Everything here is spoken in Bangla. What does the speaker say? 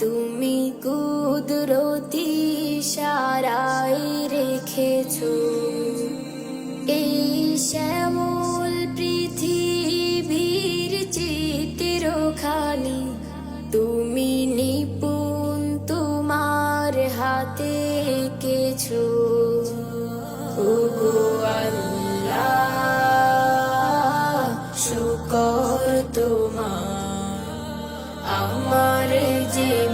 তুমি কুদরতি সারাই রেখেছ। এই শ্যামল পৃথিবীর চিত্রখানি, তুমি নিপুণ তোমার হাতে কেছ আল্লাহ, শুকর তোমার, আমার জীবন